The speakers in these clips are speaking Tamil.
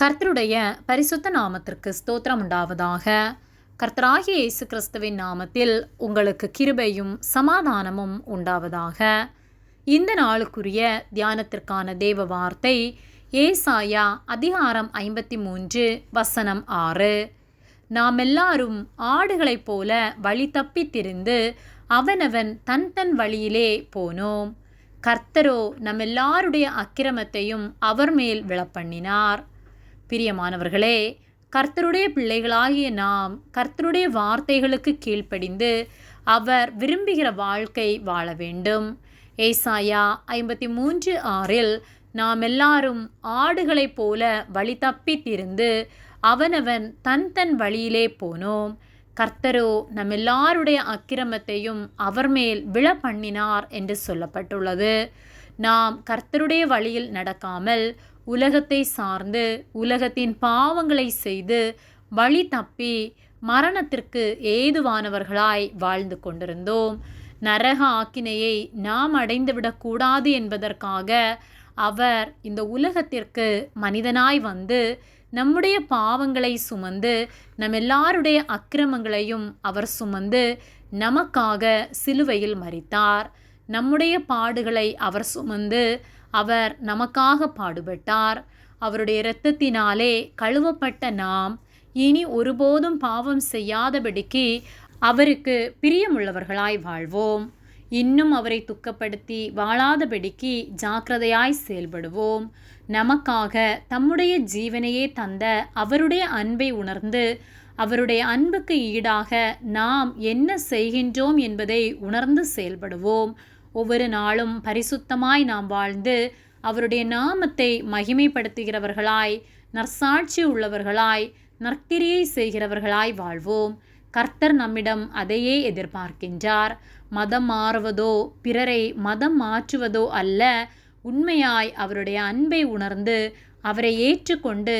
கர்த்தருடைய பரிசுத்த நாமத்திற்கு ஸ்தோத்திரம் உண்டாவதாக. கர்த்தராகிய இயேசு கிறிஸ்துவின் நாமத்தில் உங்களுக்கு கிருபையும் சமாதானமும் உண்டாவதாக. இந்த நாளுக்குரிய தியானத்திற்கான தேவ வார்த்தை ஏசாயா அதிகாரம் ஐம்பத்தி மூன்று வசனம் ஆறு. நாம் எல்லாரும் ஆடுகளைப் போல வழி தப்பித்திருந்து அவனவன் தன் தன் வழியிலே போனோம். கர்த்தரோ நம்மெல்லாருடைய அக்கிரமத்தையும் அவர் மேல் விழப்பண்ணினார். பிரியமானவர்களே கர்த்தருடைய பிள்ளைகளாகிய நாம் கர்த்தருடைய வார்த்தைகளுக்கு கீழ்ப்படிந்து அவர் விரும்புகிற வாழ்க்கை வாழ வேண்டும். ஏசாயா ஐம்பத்தி மூன்று ஆறில் நாம் எல்லாரும் ஆடுகளைப் போல வழி தப்பித் திருந்து அவனவன் தன் தன் வழியிலே போனோம். கர்த்தரோ நம் எல்லாருடைய அக்கிரமத்தையும் அவர் மேல் விழ பண்ணினார் என்று சொல்லப்பட்டுள்ளது. நாம் கர்த்தருடைய வழியில் நடக்காமல் உலகத்தை சார்ந்து உலகத்தின் பாவங்களை செய்து வழி தப்பி மரணத்திற்கு ஏதுவானவர்களாய் வாழ்ந்து கொண்டிருந்தோம். நரக ஆக்கினையை நாம் அடைந்துவிடக்கூடாது என்பதற்காக அவர் இந்த உலகத்திற்கு மனிதனாய் வந்து நம்முடைய பாவங்களை சுமந்து நம் எல்லாருடைய அக்கிரமங்களையும் அவர் சுமந்து நமக்காக சிலுவையில் மறித்தார் நம்முடைய பாடுகளை அவர் சுமந்து அவர் நமக்காக பாடுபட்டார். அவருடைய இரத்தத்தினாலே கழுவப்பட்ட நாம் இனி ஒருபோதும் பாவம் செய்யாதபடிக்கு அவருக்கு பிரியமுள்ளவர்களாய் வாழ்வோம். இன்னும் அவரை துக்கப்படுத்தி வாழாதபடிக்கு ஜாக்கிரதையாய் செயல்படுவோம். நமக்காக தம்முடைய ஜீவனையே தந்த அவருடைய அன்பை உணர்ந்து அவருடைய அன்புக்கு ஈடாக நாம் என்ன செய்கின்றோம் என்பதை உணர்ந்து செயல்படுவோம். ஒவ்வொரு நாளும் பரிசுத்தமாய் நாம் வாழ்ந்து அவருடைய நாமத்தை மகிமைப்படுத்துகிறவர்களாய் நற்சாட்சி உள்ளவர்களாய் நற்கிரியை செய்கிறவர்களாய் வாழ்வோம். கர்த்தர் நம்மிடம் அதையே எதிர்பார்க்கின்றார். மதம் மாறுவதோ பிறரை மதம் மாற்றுவதோ அல்ல உண்மையாய் அவருடைய அன்பை உணர்ந்து அவரை ஏற்றுக்கொண்டு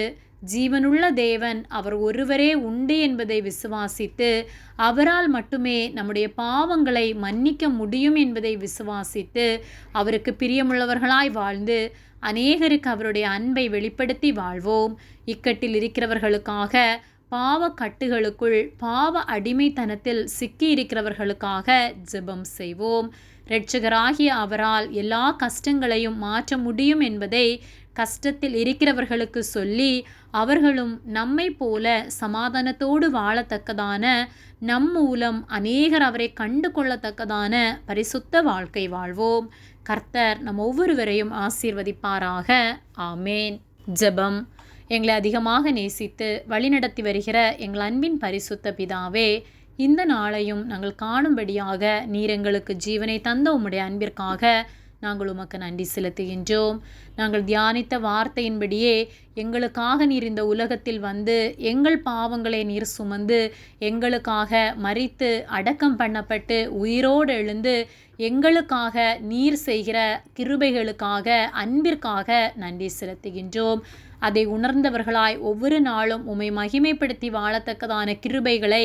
ஜீவனுள்ள தேவன் அவர் ஒருவரே உண்டு என்பதை விசுவாசித்து அவரால் மட்டுமே நம்முடைய பாவங்களை மன்னிக்க முடியும் என்பதை விசுவாசித்து அவருக்கு பிரியமுள்ளவர்களாய் வாழ்ந்து அநேகருக்கு அவருடைய அன்பை வெளிப்படுத்தி வாழ்வோம். இக்கட்டில் இருக்கிறவர்களுக்காக பாவ கட்டுகளுக்குள் பாவ அடிமைத்தனத்தில் சிக்கி இருக்கிறவர்களுக்காக ஜெபம் செய்வோம். இரட்சகராகிய அவரால் எல்லா கஷ்டங்களையும் மாற்ற முடியும் என்பதை கஷ்டத்தில் இருக்கிறவர்களுக்கு சொல்லி அவர்களும் நம்மை போல சமாதானத்தோடு வாழத்தக்கதான நம் மூலம் அநேகர் அவரை கண்டு கொள்ளத்தக்கதான பரிசுத்த வாழ்க்கை வாழ்வோம். கர்த்தர் நம் ஒவ்வொருவரையும் ஆசீர்வதிப்பாராக. ஆமேன். ஜெபம். எங்களை அதிகமாக நேசித்து வழிநடத்தி வருகிற எங்கள் அன்பின் பரிசுத்த பிதாவே இந்த நாளையும் நாங்கள் காணும்படியாக நீர் எங்களுக்கு ஜீவனை தந்த உம்முடைய அன்பிற்காக நாங்கள் உமக்கு நன்றி செலுத்துகின்றோம். நாங்கள் தியானித்த வார்த்தையின்படியே எங்களுக்காக நீர் இந்த உலகத்தில் வந்து எங்கள் பாவங்களை நீர் சுமந்து எங்களுக்காக மறித்து அடக்கம் பண்ணப்பட்டு உயிரோடு எழுந்து எங்களுக்காக நீர் செய்கிற கிருபைகளுக்காக அன்பிற்காக நன்றி செலுத்துகின்றோம். அதை உணர்ந்தவர்களாய் ஒவ்வொரு நாளும் உம்மை மகிமைப்படுத்தி வாழத்தக்கதான கிருபைகளை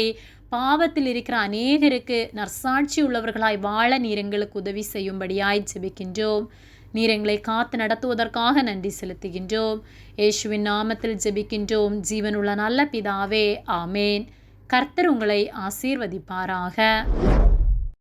பாவத்தில் இருக்கிற அநேகருக்கு நற்சாட்சி உள்ளவர்களாய் வாழ நீர் எங்களுக்கு உதவி செய்யும்படியாய் ஜெபிக்கின்றோம். நீர் எங்களை காத்து நடத்துவதற்காக நன்றி செலுத்துகின்றோம். இயேசுவின் நாமத்தில் ஜெபிக்கின்றோம். ஜீவனுள்ள நல்ல பிதாவே ஆமேன். கர்த்தர் உங்களை ஆசீர்வதிப்பாராக.